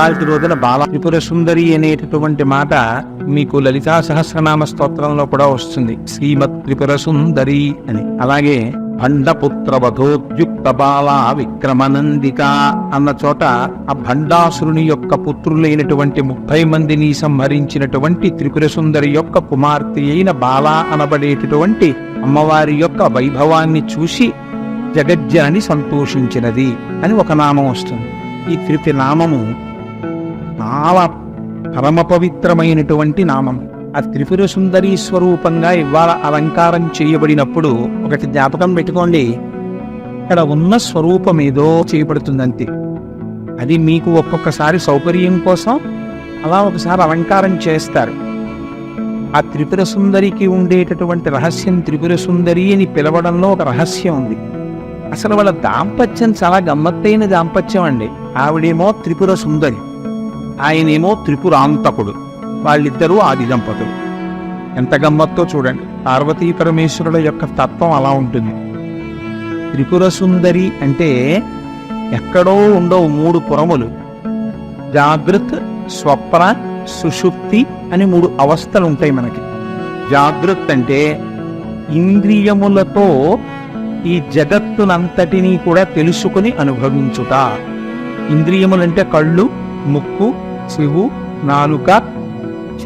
ఇవాళ రోజున బాల త్రిపుర సుందరి అనేటటువంటి మాట మీకు లలితా సహస్రనామ స్తోత్రంలో కూడా వస్తుంది. శ్రీమత్ త్రిపుర సుందరి అని. అలాగే భండపుత్ర వధోద్యుక్త బాల విక్రమనందిక అన్న చోట ఆ భండాసురుని యొక్క పుత్రులైనటువంటి ముప్పై మందిని సంహరించినటువంటి త్రిపుర సుందరి యొక్క కుమార్తె అయిన బాల అనబడేటటువంటి అమ్మవారి యొక్క వైభవాన్ని చూసి జగజ్జనని సంతోషించినది అని ఒక నామం వస్తుంది. ఈ త్రిపి నామము చాలా పరమ పవిత్రమైనటువంటి నామం. ఆ త్రిపుర సుందరి స్వరూపంగా ఇవాళ అలంకారం చేయబడినప్పుడు ఒకటి జ్ఞాపకం పెట్టుకోండి. ఇక్కడ ఉన్న స్వరూపం ఏదో చేయబడుతుందంతే. అది మీకు ఒక్కొక్కసారి సౌకర్యం కోసం అలా ఒకసారి అలంకారం చేస్తారు. ఆ త్రిపుర సుందరికి ఉండేటటువంటి రహస్యం త్రిపుర సుందరి అని పిలవడంలో ఒక రహస్యం ఉంది. అసలు వాళ్ళ దాంపత్యం చాలా గమ్మత్తైన దాంపత్యం అండి. ఆవిడేమో త్రిపుర సుందరి. ఆయనేమో త్రిపురాంతకుడు. వాళ్ళిద్దరూ ఆది దంపతులు ఎంత గమ్మత్తో చూడండి. పార్వతీ పరమేశ్వరుల యొక్క తత్వం అలా ఉంటుంది. త్రిపుర సుందరి అంటే ఎక్కడో ఉండవు మూడు పురములు. జాగృత్ స్వప్న సుషుప్తి అని మూడు అవస్థలు ఉంటాయి మనకి. జాగృత్ అంటే ఇంద్రియములతో ఈ జగత్తునంతటినీ కూడా తెలుసుకుని అనుభవించుట. ఇంద్రియములంటే కళ్ళు ముక్కు చెవు నాలుక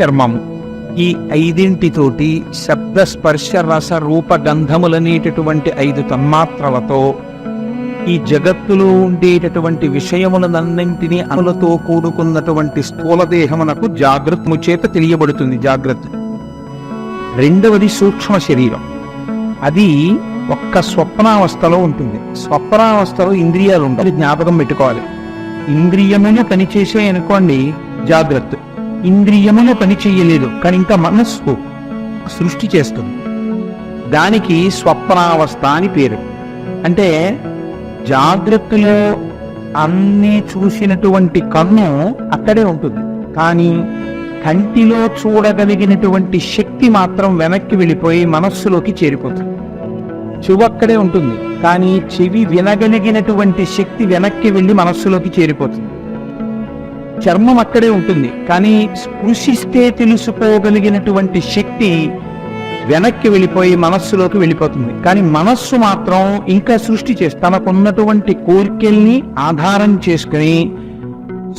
చర్మము. ఈ ఐదింటితోటి శబ్ద స్పర్శ రస రూప గంధములనేటటువంటి ఐదు తన్మాత్రలతో ఈ జగత్తులో ఉండేటటువంటి విషయములనన్నింటినీ అనులతో కూడుకున్నటువంటి స్థూలదేహమునకు జాగ్రత్తము చేత తెలియబడుతుంది జాగ్రత్త. రెండవది సూక్ష్మ శరీరం. అది ఒక్క స్వప్నావస్థలో ఉంటుంది. స్వప్నావస్థలో ఇంద్రియాలు ఉంటాయి జ్ఞాపకం పెట్టుకోవాలి. ఇంద్రియమును పనిచేసే అనుకోండి జాగ్రత్త. ఇంద్రియమైన పని చేయలేదు కానీ ఇంకా మనస్సు సృష్టి చేస్తుంది. దానికి స్వప్నావస్థ అని పేరు. అంటే జాగ్రత్తలో అన్నీ చూసినటువంటి కన్ను అక్కడే ఉంటుంది. కానీ కంటిలో చూడగలిగినటువంటి శక్తి మాత్రం వెనక్కి వెళ్ళిపోయి మనస్సులోకి చేరిపోతుంది. చెవక్కడే ఉంటుంది. కానీ చెవి వినగలిగినటువంటి శక్తి వెనక్కి వెళ్ళి మనస్సులోకి చేరిపోతుంది. చర్మం అక్కడే ఉంటుంది. కానీ స్పృశిస్తే తెలుసుకోగలిగినటువంటి శక్తి వెనక్కి వెళ్ళిపోయి మనస్సులోకి వెళ్ళిపోతుంది. కానీ మనస్సు మాత్రం ఇంకా సృష్టి చేసి తనకున్నటువంటి కోరికల్ని ఆధారం చేసుకుని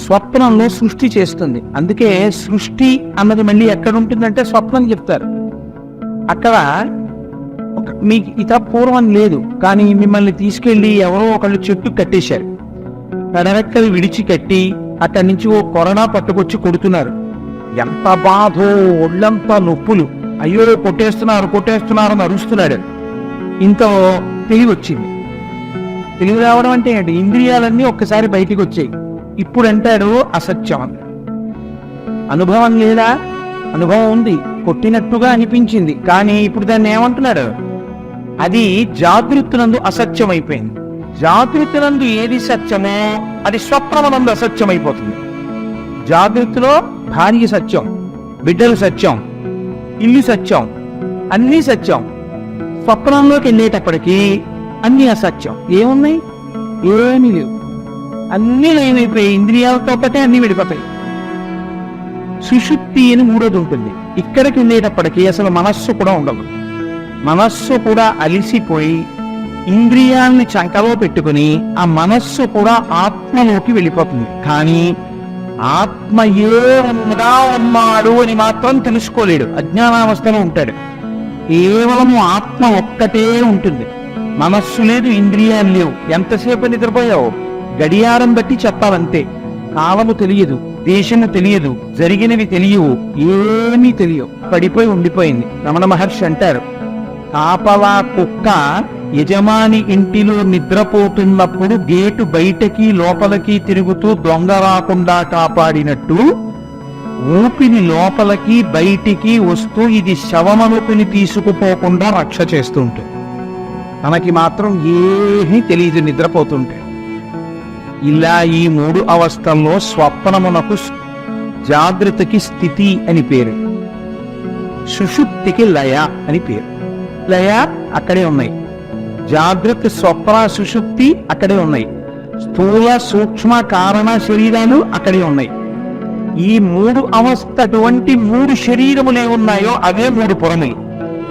స్వప్నంలో సృష్టి చేస్తుంది. అందుకే సృష్టి అన్నది మళ్ళీ ఎక్కడ ఉంటుందంటే స్వప్నం చెప్తారు. అక్కడ మీకు ఇత పూర్వం లేదు కానీ మిమ్మల్ని తీసుకెళ్ళి ఎవరో ఒకళ్ళు చెట్టు కట్టేశారు. కడరెక్కలు విడిచి కట్టి అక్కడి నుంచి ఓ కరోనా పట్టుకొచ్చి కొడుతున్నారు. ఎంత బాధో ఒళ్ళంతా నొప్పులు. అయ్యో కొట్టేస్తున్నారు కొట్టేస్తున్నారు అని అరుస్తున్నాడు. ఇంత తెలివి వచ్చింది. తెలివి రావడం అంటే ఏంటి? ఇంద్రియాలన్నీ ఒక్కసారి బయటికి వచ్చాయి. ఇప్పుడు అంటాడు అసత్యం అని. అనుభవం లేదా? అనుభవం ఉంది. కొట్టినట్టుగా అనిపించింది. కానీ ఇప్పుడు దాన్ని ఏమంటున్నాడు? అది జాగృతులందు అసత్యం అయిపోయింది ఏది సత్యమో అది స్వప్నమునందు అసత్యమైపోతుంది. జాగృతిలో భార్య సత్యం బిడ్డలు సత్యం ఇల్లు సత్యం అన్నీ సత్యం. స్వప్నంలోకి వెళ్ళేటప్పటికీ అన్నీ అసత్యం. ఏమున్నాయి? ఏమీ లేవు. అన్నీ లయమైపోయి ఇంద్రియాలతో పాటే అన్నీ విడిపోతాయి. సుషుప్తి అని మూడోది ఉంటుంది. ఇక్కడికి వెళ్ళేటప్పటికీ అసలు మనస్సు కూడా ఉండదు. మనస్సు కూడా అలిసిపోయి ఇంద్రియాల్ని చంకలో పెట్టుకుని ఆ మనస్సు కూడా ఆత్మలోకి వెళ్ళిపోతుంది. కానీ ఆత్మ ఏముగా ఉన్నాడు అని మాత్రం తెలుసుకోలేడు. అజ్ఞానావస్థలో ఉంటాడు. కేవలము ఆత్మ ఒక్కటే ఉంటుంది. మనస్సు లేదు ఇంద్రియాలు లేవు. ఎంతసేపు నిద్రపోయావు? గడియారం బట్టి చెప్పాలంతే. కాలము తెలియదు దేశము తెలియదు జరిగినవి తెలియవు ఏమీ తెలియవు. పడిపోయి ఉండిపోయింది. రమణ మహర్షి అంటారు కాపలా కుక్క? యజమాని ఇంటిలో నిద్రపోతున్నప్పుడు గేటు బయటకి లోపలికి తిరుగుతూ దొంగ రాకుండా కాపాడినట్టు? ఊపిని లోపలికి బయటికి వస్తూ ఇది శవమనుకుని తీసుకుపోకుండా రక్ష చేస్తుంటుంది తనకి మాత్రం ఏమీ తెలియదు నిద్రపోతుంటే. ఇలా ఈ మూడు అవస్థల్లో స్వప్నమునకు జాగ్రత్తకి స్థితి అని పేరు. సుషుప్తికి లయ అని పేరు. లయ అక్కడే ఉన్నాయి. జాగ్రత్త స్వప్న సుషుప్తి అక్కడే ఉన్నాయి. స్థూల సూక్ష్మ కారణ శరీరాలు అక్కడే ఉన్నాయి. ఈ మూడు అవస్థ అటువంటి మూడు శరీరములు ఉన్నాయో అవే మూడు పురములు.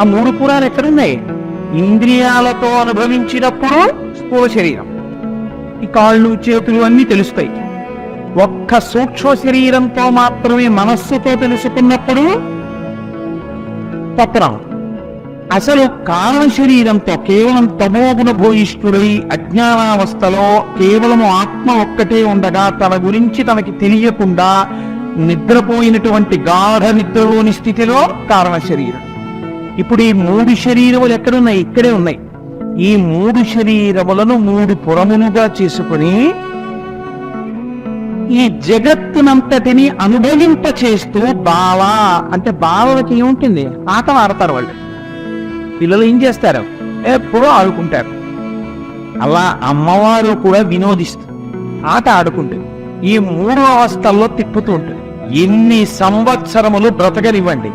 ఆ మూడు పురాలు ఎక్కడున్నాయి? ఇంద్రియాలతో అనుభవించినప్పుడు స్థూల శరీరం. ఈ కాళ్ళు చేతులు అన్నీ తెలుస్తాయి. ఒక్క సూక్ష్మ శరీరంతో మాత్రమే మనస్సుతో తెలుసుకున్నప్పుడు పత్రం అసలు కారణ శరీరంతో కేవలం తమోగుణ భూయిష్ఠుడై అజ్ఞానావస్థలో కేవలం ఆత్మ ఒక్కటే ఉండగా తన గురించి తనకి తెలియకుండా నిద్రపోయినటువంటి గాఢ నిద్రలోని స్థితిలో కారణ శరీరం. ఇప్పుడు ఈ మూడు శరీరములు ఎక్కడున్నాయి? ఇక్కడే ఉన్నాయి. ఈ మూడు శరీరములను మూడు పురములుగా చేసుకుని ఈ జగత్తునంతటిని అనుభవింప చేస్తూ బావా అంటే బావలకి ఏముంటుంది? ఆట ఆడతారు వాళ్ళు. పిల్లలు ఏం చేస్తారు? ఎప్పుడూ ఆడుకుంటారు. అలా అమ్మవారు కూడా వినోదిస్తుంది ఆట ఆడుకుంటుంది ఈ మూడు అవస్థల్లో తిప్పుతూ ఉంటుంది ఎన్ని సంవత్సరములు బ్రతకనివ్వండి.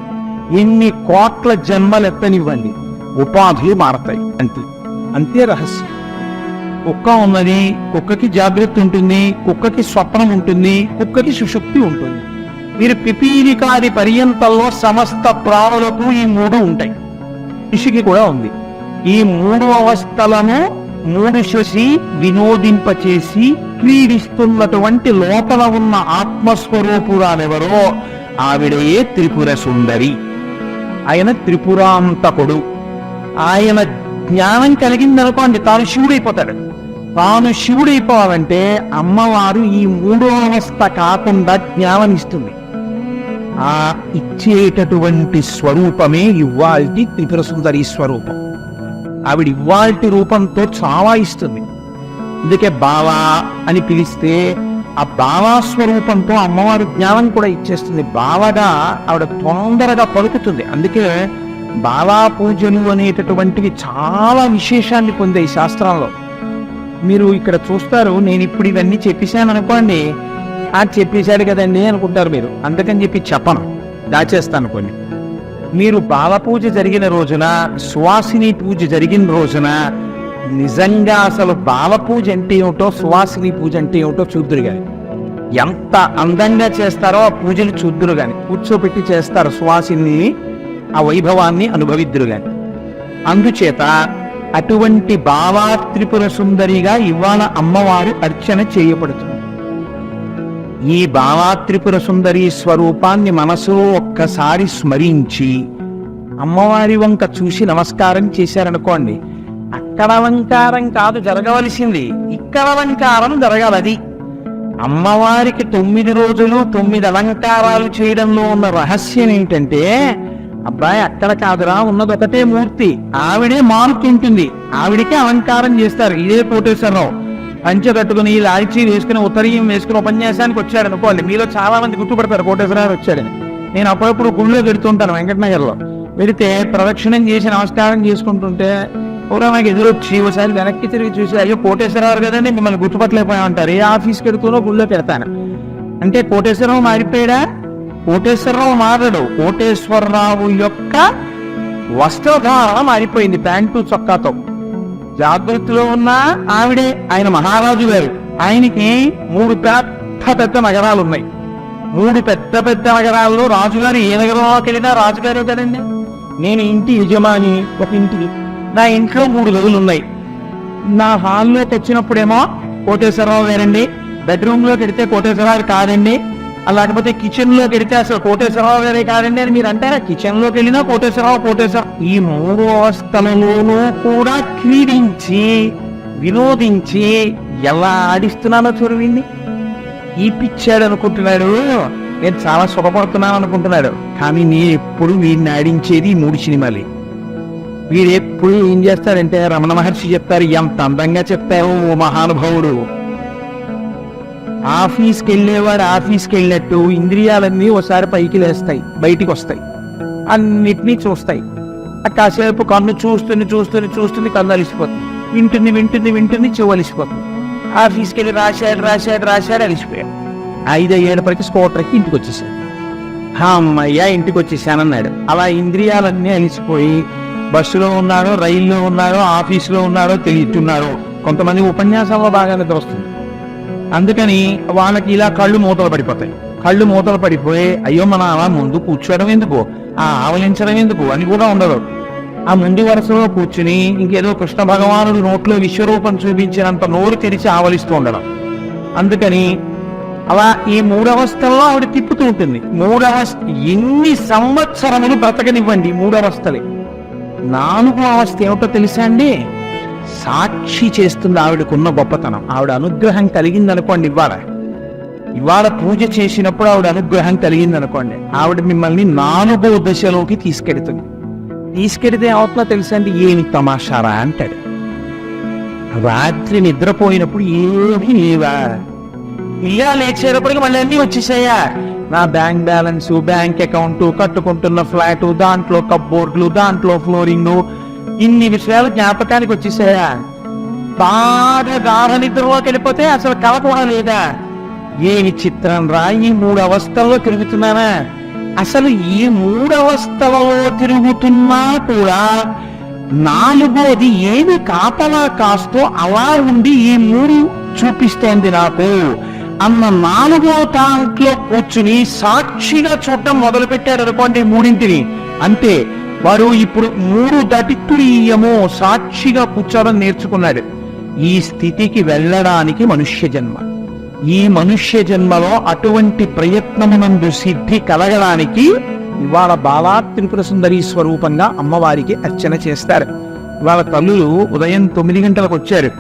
ఎన్ని కోట్ల జన్మలు ఎత్తనివ్వండి. ఉపాధులు మారతాయి. అంతే. అంతే రహస్యం. కుక్క ఉన్నది కుక్కకి జాగ్రత్త ఉంటుంది కుక్కకి స్వప్నం ఉంటుంది కుక్కకి సుశక్తి ఉంటుంది. మీరు పిపీలికాది పర్యంతంలో సమస్త ప్రాణులకు ఈ మూడు ఉంటాయి. ఋషికి కూడా ఉంది. ఈ మూడు అవస్థలను మూడు శశి వినోదింపచేసి క్రీడిస్తున్నటువంటి లోపల ఉన్న ఆత్మస్వరూపురాలెవరో ఆవిడయే త్రిపుర సుందరి. ఆయన త్రిపురాంతకుడు. ఆయన జ్ఞానం కలిగిందనుకోండి తాను శివుడైపోతాడు. తాను శివుడైపోవాలంటే అమ్మవారు ఈ మూడో అవస్థ కాకుండా జ్ఞానం ఇస్తుంది ఆ ఇచ్చేటటువంటి స్వరూపమే ఇవ్వాల్టి త్రిపుర సుందరి స్వరూపం. ఆవిడ ఇవ్వాల్టి రూపంతో చాలా ఇస్తుంది. అందుకే బావా అని పిలిస్తే ఆ బావా స్వరూపంతో అమ్మవారు జ్ఞానం కూడా ఇచ్చేస్తుంది. బావగా ఆవిడ తొందరగా పలుకుతుంది. అందుకే బావా పూజలు అనేటటువంటివి చాలా విశేషాన్ని పొందాయి శాస్త్రంలో మీరు ఇక్కడ చూస్తారు నేను ఇప్పుడు ఇవన్నీ చెప్పేశాను అనుకోండి ఆ చెప్పేశాడు కదండి అనుకుంటారు మీరు. అందుకని చెప్పి చెప్పను. దాచేస్తాను కొన్ని. మీరు బాల పూజ జరిగిన రోజున సువాసిని పూజ జరిగిన రోజున నిజంగా అసలు బాల పూజ అంటే ఏమిటో సువాసిని పూజ అంటే ఏమిటో చూద్దురు కానీ ఎంత అందంగా చేస్తారో ఆ పూజలు చూద్దురు కానీ కూర్చోపెట్టి చేస్తారు సువాసిని ఆ వైభవాన్ని అనుభవిద్దురు కానీ అందుచేత అటువంటి బావా త్రిపుర సుందరిగా ఇవాళ అమ్మవారు అర్చన చేయబడుతుంది. ఈ బాలాత్రిపుర సుందరి స్వరూపాన్ని మనసులో ఒక్కసారి స్మరించి అమ్మవారి వంక చూసి నమస్కారం చేశారనుకోండి అక్కడ అలంకారం కాదు జరగవలసింది ఇక్కడ అలంకారం జరగాలది. అమ్మవారికి తొమ్మిది రోజులు తొమ్మిది అలంకారాలు చేయడంలో ఉన్న రహస్యం ఏంటంటే అబ్బాయి అక్కడ కాదురా ఉన్నది ఒకటే మూర్తి ఆవిడే మారుతుంటుంది ఆవిడికే అలంకారం చేస్తారు ఇదే కోటేశ్వరరావు. పంచె కట్టుకుని లాల్చీ వేసుకుని ఉత్తరీయం వేసుకుని ఉపన్యాసానికి వచ్చాడు అనుకోవాలి. మీలో చాలా మంది గుర్తుపడతారు కోటేశ్వరరావు వచ్చాడని నేను అప్పుడప్పుడు గుళ్ళో పెడుతుంటాను వెంకటనగర్లో. పెడితే ప్రదక్షిణం చేసి నమస్కారం చేసుకుంటుంటే కూడా నాకు ఎదురొచ్చి ఒకసారి వెనక్కి తిరిగి చూసి అయ్యో కోటేశ్వరరావు కదండి మిమ్మల్ని గుర్తుపట్టలేకపోయా ఉంటారు ఏ ఆఫీస్కి వెడుతునో గుళ్ళో పెడతాను అంటే కోటేశ్వరరావు మారిపోయాడా? కోటేశ్వరరావు మారడు. కోటేశ్వరరావు యొక్క వస్త్రధారణ మారిపోయింది ప్యాంటు చొక్కాతో. జాగ్రత్తలో ఉన్న ఆవిడే ఆయన మహారాజు గారు. ఆయనకి మూడు పెద్ద పెద్ద నగరాలు ఉన్నాయి మూడు పెద్ద పెద్ద నగరాల్లో రాజుగారు ఏ నగరంలోకి వెళ్ళినా రాజుగారే కదండి. నేను ఇంటి యజమాని ఒక ఇంటికి నా ఇంట్లో మూడు గదులు ఉన్నాయి నా హాల్లోకి వచ్చినప్పుడేమో కోటేశ్వరరావు వేరండి బెడ్రూమ్లోకి వెడితే కోటేశ్వరరావు కాదండి. లేకపోతే కిచెన్లోకి వెడితే అసలు కోటేశ్వరరావు గారే కాదండి అని మీరు అంటారా? కిచెన్లోకి వెళ్ళినా కోటేశ్వరరావు కోటేశ్వరరావు ఈ మూడు అవస్థలలోనూ కూడా క్రీడించి వినోదించి ఎలా ఆడిస్తున్నానో చూడవింది ఈ పిచ్చాడు అనుకుంటున్నాడు. నేను చాలా సుఖపడుతున్నాను అనుకుంటున్నాడు. కానీ నేను ఎప్పుడు వీడిని ఆడించేది ఈ మూడు సినిమాలే. వీడు ఎప్పుడు ఏం చేస్తాడంటే రమణ మహర్షి చెప్తారు ఎంత అందంగా చెప్తావు ఓ మహానుభావుడు. ఆఫీస్కి వెళ్ళేవాడు ఆఫీస్కి వెళ్ళినట్టు ఇంద్రియాలన్నీ ఒకసారి పైకి లేస్తాయి బయటికి వస్తాయి. అన్నిటినీ చూస్తాయి. కాసేపు కన్ను చూస్తుంది చూస్తుంది చూస్తుంది కన్ను అలిసిపోతుంది. వింటుంది వింటుంది వింటుంది చెవు అలిసిపోతుంది. ఆఫీస్కి వెళ్ళి రాశాడు రాశాడు రాశాడు అలిసిపోయాడు. ఐదు ఏడపరికి స్కూటర్కి ఇంటికి వచ్చేసాడు. అమ్మయ్యా ఇంటికి వచ్చేసానన్నాడు. అలా ఇంద్రియాలన్నీ అలిసిపోయి బస్సులో ఉన్నారో రైల్లో ఉన్నారో ఆఫీసులో ఉన్నారో తెలియచున్నాడో కొంతమంది ఉపన్యాసంలో బాగా నిద్ర వస్తుంది. అందుకని వాళ్ళకి ఇలా కళ్ళు మూతలు పడిపోతాయి. కళ్ళు మూతలు పడిపోయి అయ్యో మన అలా ముందు కూర్చోవడం ఎందుకు? ఆ ఆవలించడం ఎందుకు? అని కూడా ఉండదు. ఆ ముందు వరుసలో కూర్చుని ఇంకేదో కృష్ణ భగవానుడు నోట్లో విశ్వరూపం చూపించినంత నోరు తెరిచి ఆవలిస్తూ ఉండడం. అందుకని అలా ఈ మూడవస్థల్లో ఆవిడ తిప్పుతూ ఉంటుంది. మూడవస్థ ఎన్ని సంవత్సరములు బ్రతకనివ్వండి మూడవస్థలే. నాలుగో అవస్థ ఏమిటో తెలుసా అండి? సాక్షి చేస్తుంది ఆవిడకున్న గొప్పతనం. ఆవిడ అనుగ్రహం కలిగింది అనుకోండి ఇవాళ ఇవాళ పూజ చేసినప్పుడు ఆవిడ అనుగ్రహం కలిగింది అనుకోండి ఆవిడ మిమ్మల్ని నాలుగో దశలోకి తీసుకెడుతుంది. తీసుకెడితే అవుతుందో తెలుసండి ఏమి తమాషారా? అంటాడు. రాత్రి నిద్రపోయినప్పుడు ఏమి లేవా? ఇలా లేచేటప్పటికి మళ్ళీ అన్నీ వచ్చేసాయా? నా బ్యాంక్ బ్యాలెన్స్ బ్యాంక్ అకౌంట్ కట్టుకుంటున్న ఫ్లాట్ దాంట్లో కప్బోర్డ్లు దాంట్లో ఫ్లోరింగ్ ఇన్ని విషయాలు జ్ఞాపకానికి వచ్చేసాయా? బాగా గాఢ నిద్రలోకి వెళ్ళిపోతే అసలు కలపడం లేదా? ఏమి చిత్రం రా ఈ మూడు అవస్థల్లో తిరుగుతున్నానా? అసలు ఈ మూడు అవస్థలలో తిరుగుతున్నా కూడా నాలుగోది ఏమి కాపలా కాస్తో అలా ఉండి ఈ మూడు చూపిస్తోంది నాకు. అన్న నాలుగో దాంట్లో కూర్చుని సాక్షిగా చూడటం మొదలు పెట్టారు అనుకోండి మూడింటిని. అంతే. వారు ఇప్పుడు మూడు దటిత్రీయమో సాక్షిగా కూర్చోవడం నేర్చుకున్నాడు ఈ స్థితికి వెళ్ళడానికి మనుష్య జన్మ. ఈ మనుష్య జన్మలో అటువంటి ప్రయత్నమునందు సిద్ధి కలగడానికి ఇవాళ బాలా త్రిపుర సుందరి స్వరూపంగా అమ్మవారికి అర్చన చేస్తారు. ఇవాళ తల్లులు ఉదయం తొమ్మిది గంటలకు వచ్చారు.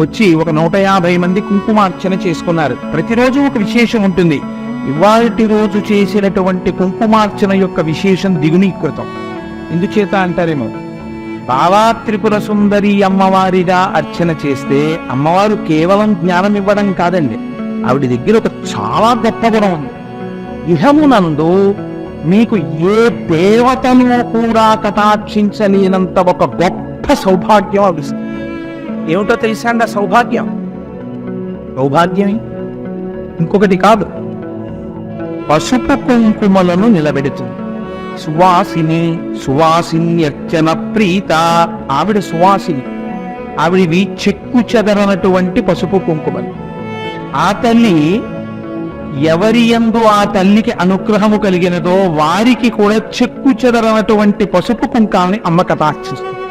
వచ్చి ఒక నూట యాభై మంది కుంకుమార్చన చేసుకున్నారు. ప్రతిరోజు ఒక విశేషం ఉంటుంది. ఇవాటి రోజు చేసినటువంటి కుంకుమార్చన యొక్క విశేషం దిగునీకృతం. ఎందుచేత అంటారేమో. బావా త్రిపుర సుందరి అమ్మవారిగా అర్చన చేస్తే అమ్మవారు కేవలం జ్ఞానం ఇవ్వడం కాదండి. ఆవిడ దగ్గర ఒక చాలా గొప్ప గుణం ఉంది. ఇహమునందు మీకు ఏ దేవతను కూడా కటాక్షించలేనంత ఒక గొప్ప సౌభాగ్యం లభిస్తుంది ఏమిటో తెలుసా అండి ఆ సౌభాగ్యం? సౌభాగ్యమే? ఇంకొకటి కాదు. పసుపు కుంకుమలను నిలబెడుతుంది. సువాసిని సువాసిన్యర్చన ప్రీత. ఆవిడ సువాసిని. ఆవిడవి చెక్కు చెదరనటువంటి పసుపు కుంకుమలు ఆ తల్లి ఎవరి ఎందు ఆ తల్లికి అనుగ్రహము కలిగినదో వారికి కూడా చెక్కు చెదరనటువంటి పసుపు కుంకాలని అమ్మ కటాక్షిస్తుంది